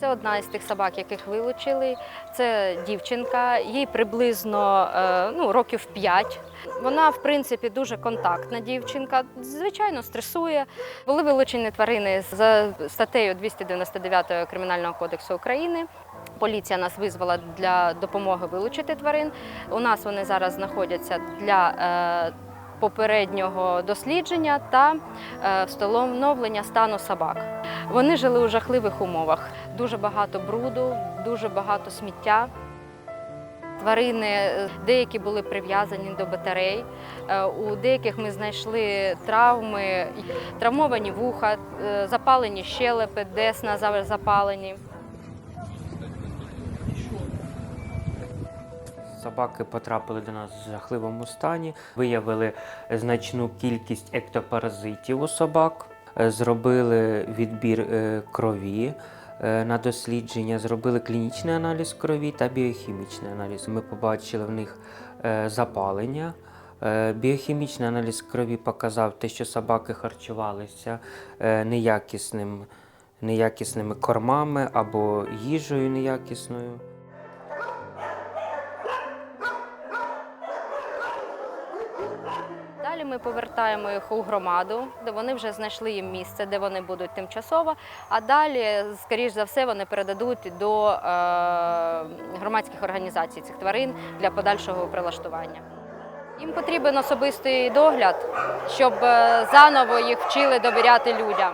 Це одна із тих собак, яких вилучили. Це дівчинка, їй приблизно е, ну, років 5. Вона, в принципі, дуже контактна дівчинка. Звичайно, стресує. Були вилучені тварини за статтею 299 Кримінального кодексу України. Поліція нас визвала для допомоги вилучити тварин. У нас вони зараз знаходяться для е, попереднього дослідження та е, встановлення стану собак. Вони жили у жахливих умовах. Дуже багато бруду, дуже багато сміття. Тварини е, деякі були прив'язані до батарей. Е, У деяких ми знайшли травми, травмовані вуха, запалені щелепи, десна запалені. Собаки потрапили до нас в жахливому стані, виявили значну кількість ектопаразитів у собак, е, зробили відбір е, крові е, на дослідження, зробили клінічний аналіз крові та біохімічний аналіз. Ми побачили в них запалення. Біохімічний аналіз крові показав те, що собаки харчувалися неякісним, неякісними кормами або їжею неякісною. Далі ми повертаємо їх у громаду, де вони вже знайшли їм місце, де вони будуть тимчасово. А далі, скоріш за все, вони передадуть до е, громадських організацій цих тварин для подальшого прилаштування. Їм потрібен особистий догляд, щоб е, заново їх вчили довіряти людям.